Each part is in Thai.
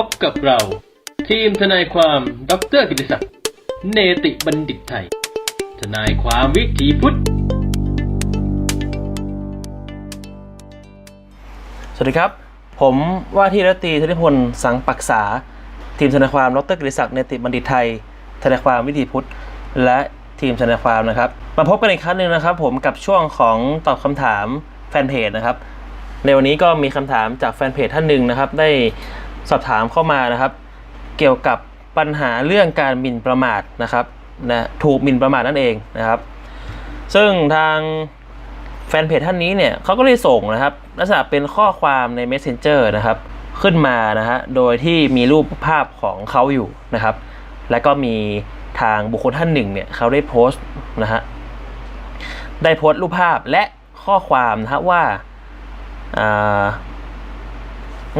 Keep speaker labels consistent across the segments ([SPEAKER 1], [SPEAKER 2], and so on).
[SPEAKER 1] พบกับเรา ทีมทนายความดรกิติศักดิ์เนติบัณฑิตไทย ทนายความวิถีพุทธ
[SPEAKER 2] สวัสดีครับ ผมว่าที่รัตรีธนิพลสังปักษา ทีมทนายความดรกฤษศักดิ์เนติบัณฑิตไทย ทนายความวิถีพุทธ และทีมทนายความนะครับ มาพบกันอีกครั้งหนึ่งนะครับ ผมกับช่วงของตอบคำถามแฟนเพจนะครับในวันนี้ก็มีคำถามจากแฟนเพจท่านหนึ่งนะครับ ได้ สอบถามเข้ามานะครับ เกี่ยวกับปัญหาเรื่องการหมิ่นประมาทนะครับนะถูกหมิ่นประมาทนั่นเองนะครับ ซึ่งทางแฟนเพจท่านนี้เนี่ยเขาก็ได้ส่งนะครับ ลักษณะเป็นข้อความใน Messenger นะครับ ขึ้นมานะฮะโดยที่มีรูปภาพของเขาอยู่นะครับ แล้วก็มีทางบุคคลท่านหนึ่งเนี่ยเขาได้โพสต์นะฮะได้โพสต์รูปภาพและข้อความนะฮะว่าอ่า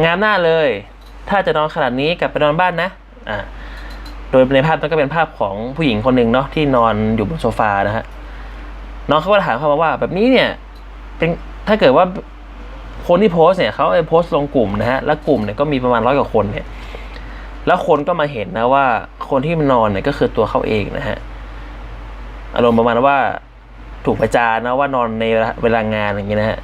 [SPEAKER 2] งามหน้าเลย ถ้าจะนอนขนาดนี้กลับไปนอนบ้านนะอ่าโดยในภาพนั้นก็เป็นภาพของผู้หญิงคนหนึ่งเนาะที่นอนอยู่บนโซฟานะฮะน้องเขาก็ถามเข้ามาว่า แบบนี้เนี่ยเป็นถ้าเกิดว่าคนที่โพสเนี่ยเขาไปโพสลงกลุ่มนะฮะแล้วกลุ่มเนี่ยก็มีประมาณร้อยกว่าคนเนี่ยแล้วคนก็มาเห็นนะว่าคนที่มันนอนเนี่ยก็คือตัวเขาเองนะฮะอารมณ์ประมาณว่าถูกประจานนะว่านอนในเวลางานอย่างเงี้ยนะฮะ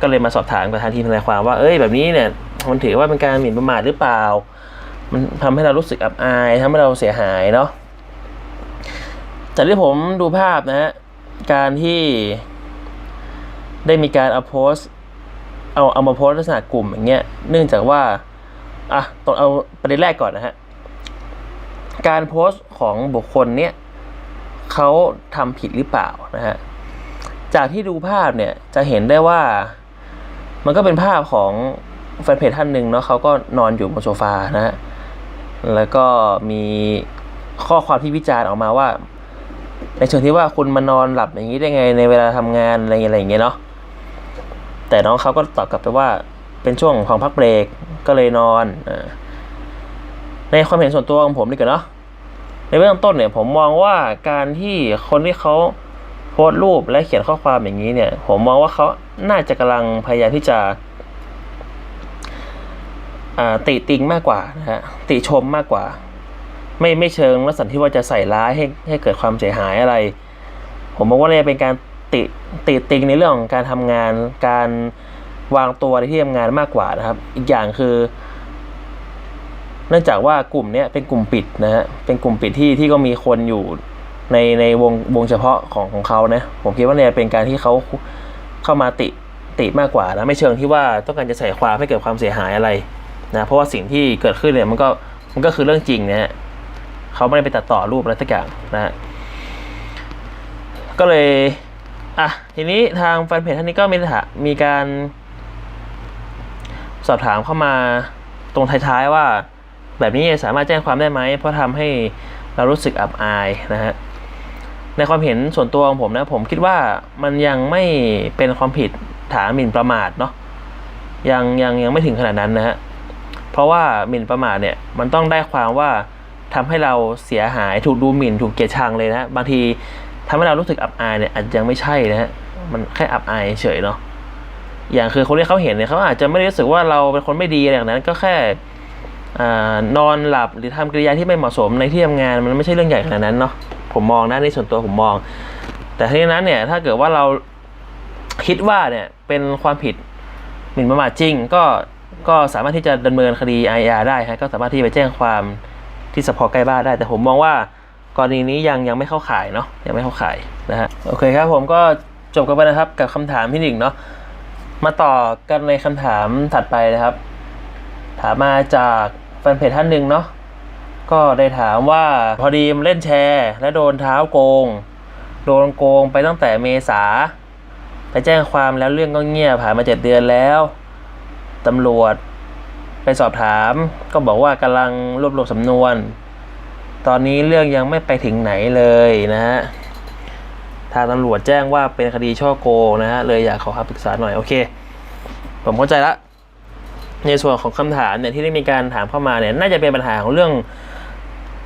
[SPEAKER 2] ก็เลยมาสอบถามกับทางทีมทนายความว่าเอ้ยแบบนี้เนี่ย มันถือว่าเป็นการหมิ่นประมาทหรือเปล่า มันทำให้เรารู้สึกอับอายทำให้เราเสียหายเนาะจากที่ผมดูภาพนะฮะการที่ได้มีการเอาโพสเอาเอามาโพสลักษณะกลุ่มอย่างเงี้ยเนื่องจากว่าอะต้องเอาประเด็นแรกก่อนนะฮะการโพสต์ของบุคคลเนี้ยเขาทำผิดหรือเปล่านะฮะจากที่ดูภาพเนี่ยจะเห็นได้ว่ามันก็เป็นภาพของ แฟนเพจท่านหนึ่งเนาะเขาก็นอนอยู่บนโซฟานะฮะแล้วก็มีข้อความที่วิจารณ์ออกมาว่า ในเชิงที่ว่าคุณมานอนหลับอย่างนี้ได้ไงในเวลาทำงานอะไรอะไรอย่างเงี้ยเนาะแต่น้องเขาก็ตอบกลับไปว่าเป็นช่วงของพักเบรกก็เลยนอนอในความเห็นส่วนตัวของผมดีกว่าเนาะในเบื้องต้นเนี่ยผมมองว่าการที่คนที่เขาโพสต์รูปและเขียนข้อความอย่างนี้เนี่ย ผมมองว่าเขาน่าจะกำลังพยายามที่จะ ติติงมากกว่านะฮะติชมมากกว่า ไม่ไม่เชิงลักษณะที่ว่าจะใส่ร้ายให้ให้เกิดความเสียหายอะไร ผมมองว่าเนี่ยเป็นการติติติงในเรื่องของการทำงานการวางตัวในที่ทำงานมากกว่านะครับ อีกอย่างคือ เนื่องจากว่ากลุ่มเนี้ยเป็นกลุ่มปิดนะฮะเป็นกลุ่มปิดที่ที่ก็มีคนอยู่ในในวงวงเฉพาะของของเขานะผมคิดว่าเนี่ยเป็นการที่เขาเข้ามาติติมากกว่านะไม่เชิงที่ว่าต้องการจะใส่ความให้เกิดความเสียหายอะไร นะเพราะว่าสิ่งที่เกิดขึ้นเนี่ยมันก็มันก็คือเรื่องจริงนะฮะเขาไม่ได้ไปตัดต่อรูปอะไรสักอย่างนะฮะก็เลยอะทีนี้ทางแฟนเพจท่านนี้ก็มีถามีการสอบถามเข้ามาตรงท้ายๆว่า แบบนี้สามารถแจ้งความได้ไหมเพราะทำให้เรารู้สึกอับอายนะฮะในความเห็นส่วนตัวของผมนะผมคิดว่ามันยังไม่เป็นความผิดฐานหมิ่นประมาทเนาะยังยังยังไม่ถึงขนาดนั้นนะฮะ เพราะว่าหมิ่นประมาทเนี่ยมันต้องได้ความว่าทำให้เราเสียหายถูกดูหมิ่นถูกเกลียดชังเลยนะบางทีทำให้เรารู้สึกอับอายเนี่ยอาจจะยังไม่ใช่นะฮะมันแค่อับอายเฉยเนาะอย่างคือคนที่เขาเห็นเนี่ยเขาอาจจะไม่ได้รู้สึกว่าเราเป็นคนไม่ดีอะไรอย่างนั้น ก็แค่อนอนหลับหรือทำกิริยาที่ไม่เหมาะสมในที่ทำงานมันไม่ใช่เรื่องใหญ่ขนาดนั้นเนาะผมมองนะในส่วนตัวผมมอง แต่ทีนั้นเนี่ยถ้าเกิดว่าเราคิดว่าเนี่ยเป็นความผิดหมิ่นประมาทจริง ก็ ก็สามารถที่จะดำเนินคดีอาญาได้ฮะก็สามารถที่ไปแจ้งความที่สพใกล้บ้านได้ แต่ผมมองว่ากรณีนี้ยังยังไม่เข้าข่ายเนาะยังไม่เข้าข่ายนะฮะโอเคครับผมก็จบกันไปนะครับกับคำถามที่หนึ่งเนาะมาต่อกันในคำถามถัดไปนะครับ ถามมาจากแฟนเพจท่านหนึ่งเนาะก็ได้ถามว่าพอดีมเล่นแชร์ และโดนเท้าโกง โดนโกงไปตั้งแต่เมษาไปแจ้งความแล้วเรื่องก็เงียบผ่านมาเจ็ดเดือนแล้ว ตำรวจ ไปสอบถาม ก็บอกว่ากำลังรวบรวมสำนวน ตอนนี้เรื่องยังไม่ไปถึงไหนเลยนะฮะทางตำรวจแจ้งว่าเป็นคดีช่อโกงนะฮะเลยอยากขอคำปรึกษาหน่อยโอเค ผมเข้าใจละในส่วนของคำถามเนี่ยที่ได้มีการถามเข้ามาเนี่ยน่าจะเป็นปัญหาของเรื่อง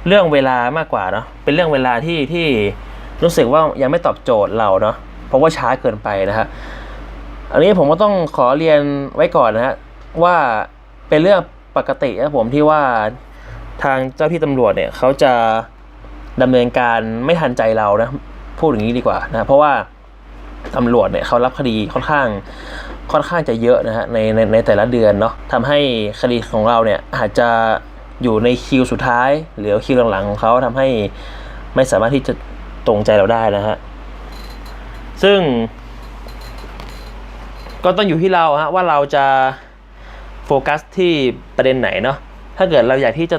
[SPEAKER 2] เรื่องเวลามากกว่าเนาะเป็นเรื่องเวลาที่ที่รู้สึกว่ายังไม่ตอบโจทย์เราเนาะเพราะว่าช้าเกินไปนะฮะอันนี้ผมก็ต้องขอเรียนไว้ก่อนนะฮะ ว่าเป็นเรื่องปกตินะผมที่ว่าทางเจ้าที่ตำรวจเนี่ยเขาจะดำเนินการไม่ทันใจเรานะพูดอย่างนี้ดีกว่านะเพราะว่าตำรวจเนี่ยเขารับคดีค่อนข้างค่อนข้างจะเยอะนะฮะในในในแต่ละเดือนเนาะทำให้คดีของเราเนี่ยอาจจะอยู่ในคิวสุดท้าย หรือคิวหลังๆของเขาทำให้ไม่สามารถที่จะตรงใจเราได้นะฮะซึ่ง ก็ต้องอยู่ที่เราฮะว่าเราจะ โฟกัสที่ประเด็นไหนเนาะถ้าเกิดเราอยากที่จะ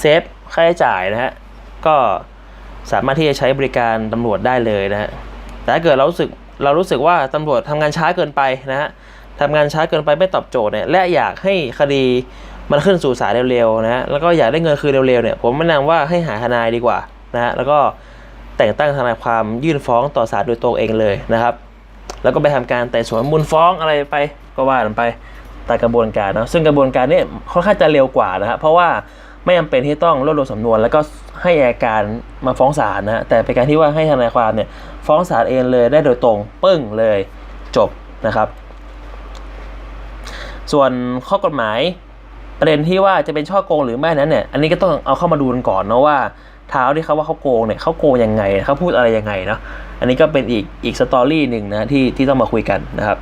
[SPEAKER 2] เซฟค่าใช้จ่ายนะฮะก็สามารถที่จะใช้บริการตำรวจได้เลยนะฮะแต่ถ้าเกิดเรารู้สึกเรารู้สึกว่าตำรวจทำงานช้าเกินไปนะฮะทำงานช้าเกินไปไม่ตอบโจทย์เนี่ยและอยากให้คดีมันขึ้นสู่ศาลเร็วๆนะฮะแล้วก็อยากได้เงินคืนเร็วๆเนี่ยผมแนะนำว่าให้หาทนายดีกว่านะฮะแล้วก็แต่งตั้งทนายความยื่นฟ้องต่อศาลโดยตรงเองเลยนะครับ แล้วก็ไปทำการไต่สวนมูลฟ้องอะไรไปก็ว่ากันไป ตามกระบวนการนะซึ่งกระบวนการนี้ค่อนข้างจะเร็วกว่านะฮะเพราะว่าไม่จำเป็นที่ต้องรวบรวมสำนวน แล้วก็ให้อัยการมาฟ้องศาลนะแต่เป็นการที่ว่าให้ทนายความเนี่ยฟ้องศาลเองเลยได้โดยตรงปึ้งเลยจบนะครับ ส่วนข้อกฎหมายประเด็นที่ว่าจะเป็นช่อโกงหรือไม่นั้นเนี่ยอันนี้ก็ต้องเอาเข้ามาดูกันก่อนนะว่าเท้าที่เขาว่าเขาโกงเนี่ยเขาโกงยังไงเขาพูดอะไรยังไงเนาะอันนี้ก็เป็นอีกอีกสตอรี่หนึ่งนะที่ที่ต้องมาคุยกันนะครับ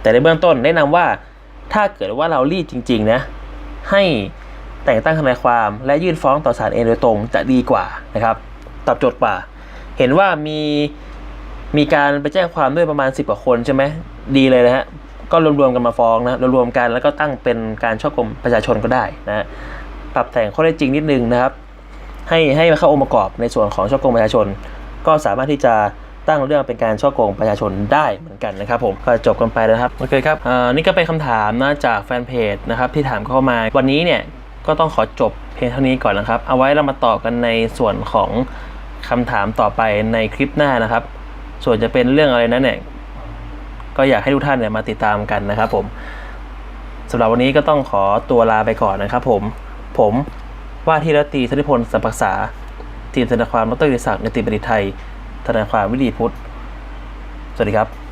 [SPEAKER 2] แต่ในเบื้องต้นแนะนำว่า ถ้าเกิดว่าเรารีดจริง ๆ นะ ให้แต่งตั้งทนายความและยื่นฟ้องต่อศาลเองโดยตรงจะดีกว่านะครับตอบโจทย์กว่า เห็นว่ามีมีการไปแจ้งความด้วยประมาณ 10กว่าคนใช่ไหมดีเลยนะฮะก็รวมๆกันมาฟ้องนะรวมๆกันแล้วก็ตั้งเป็นการช่อกงประชาชนก็ได้นะฮะปรับแต่งข้อได้จริงนิดนึงนะครับ ให้ให้เข้าองค์ประกอบในส่วนของช่อกงประชาชน ก็สามารถที่จะ ตั้งเรื่องเป็นการช่อกงประชาชนได้เหมือนกันนะครับผมก็จบกันไปแล้วนะครับโอเคครับอ่านี่ก็เป็นคำถามนะจากแฟนเพจนะครับที่ถามเข้ามาวันนี้เนี่ยก็ต้องขอจบเพียงเท่านี้ก่อนนะครับ เอาไว้เรามาต่อกันในส่วนของคำถามต่อไปในคลิปหน้านะครับ ส่วนจะเป็นเรื่องอะไรนั้นเนี่ยก็อยากให้ทุกท่านเนี่ยมาติดตามกันนะครับผมสำหรับวันนี้ก็ต้องขอตัวลาไปก่อนนะครับผม ผมว่าที่รัตตรีธนิพลสัมปักษาทีมทนายความดรกิติศักดิ์ในติบัณฑิตไทย ทนายความวิธีพุทธ สวัสดีครับ